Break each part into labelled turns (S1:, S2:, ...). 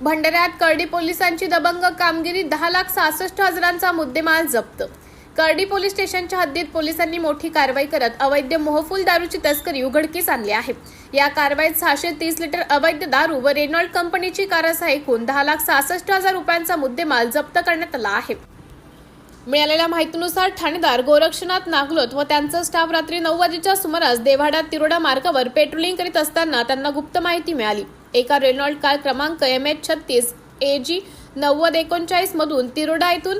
S1: भंडाऱ्यात करडी पोलिसांची दबंग कामगिरी दहा लाख सहासष्ट हजारांचा मुद्देमाल जप्त. करडी पोलीस स्टेशनच्या हद्दीत पोलिसांनी मोठी कारवाई करत अवैध मोहफूल दारूची तस्करी उघडकीस आणली आहे. या कारवाईत सहाशे तीस लिटर अवैध दारू व रेनॉल्ड कंपनीची कारसह ऐकून दहा लाख सहासष्ट हजार रुपयांचा मुद्देमाल जप्त करण्यात आला आहे. मिळालेल्या माहितीनुसार ठाणेदार गोरक्षनाथ नागलोत व त्यांचा स्टाफ रात्री नऊ वाजेच्या सुमारास देवाडा तिरोडा मार्गावर पेट्रोलिंग करीत असताना त्यांना गुप्त माहिती मिळाली. एका रेनॉल्ड कार क्रमांक एम एच छत्तीस ए जी नव्वद एकोणचाळीस मधून तिरोडा येथून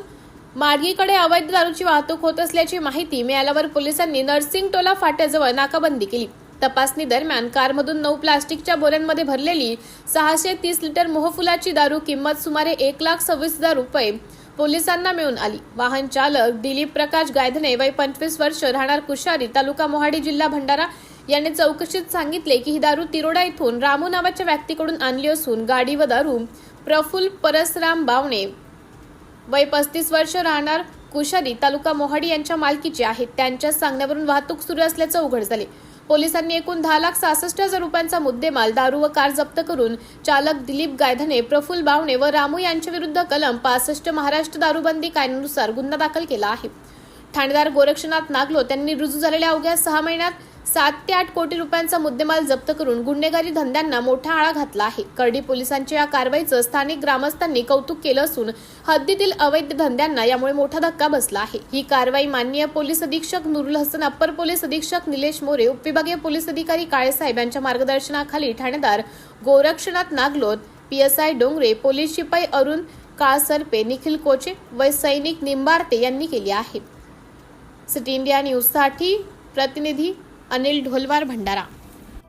S1: मार्गीकडे अवैध दारूची वाहतूक होत असल्याची माहिती मिळाल्यावर पोलिसांनी नर्सिंग टोला फाट्याजवळ नाकाबंदी केली. तपासणी दरम्यान कारमधून नऊ प्लास्टिकच्या बोऱ्यांमध्ये भरलेली सहाशे तीस लिटर मोहफुलाची दारू किंमत सुमारे एक लाख सव्वीस हजार रुपये पोलिसांना मिळून आली. वाहन चालक दिलीप प्रकाश गायधने वय पंचवीस वर्ष राहणार कुशारी तालुका मोहाडी जिल्हा भंडारा याने चौकशीत सांगितले की ही दारू तिरोडा इथून रामू नावाच्या व्यक्तीकडून आणली असून गाडी व दारू प्रफुल्ल परसराम बावणे वय पस्तीस वर्ष राहणार कुशारी तालुका मोहाडी यांच्या मालकीचे आहेत त्यांच्या सांगण्यावरून वाहतूक सुरू असल्याचं उघड झाले. पोलिसांनी एकूण दहा लाख सहासष्ट हजार रुपयांचा मुद्देमाल दारू व कार जप्त करून चालक दिलीप गायधने प्रफुल्ल बावणे व रामू यांच्या विरुद्ध कलम पासष्ट महाराष्ट्र दारूबंदी कायद्यानुसार गुन्हा दाखल केला आहे. ठाणेदार गोरक्षनाथ नागलो त्यांनी रुजू झालेल्या अवघ्या सहा महिन्यात सात ते आठ कोटी रुपयांचा मुद्देमाल जप्त करून गुन्हेगारी धंद्यांना मोठा आळा घातला आहे. करडी पोलिसांच्या या कारवाईचं स्थानिक ग्रामस्थांनी कौतुक केलं असून हद्दीतील अवैध धंद्यांना यामुळे मोठा धक्का बसला आहे. ही कारवाई माननीय पोलीस अधीक्षक नुरुल हसन अप्पर पोलीस अधीक्षक निलेश मोरे उपविभागीय पोलीस अधिकारी काळेसाहेब यांच्या मार्गदर्शनाखाली ठाणेदार गोरक्षनाथ नागलोत पीएसआय डोंगरे पोलीस शिपाई अरुण काळसरपे निखिल कोचे व सैनिक निंबार्ते यांनी केली आहे. सिटी इंडिया न्यूजसाठी प्रतिनिधी अनिल ढोलवार भंडारा.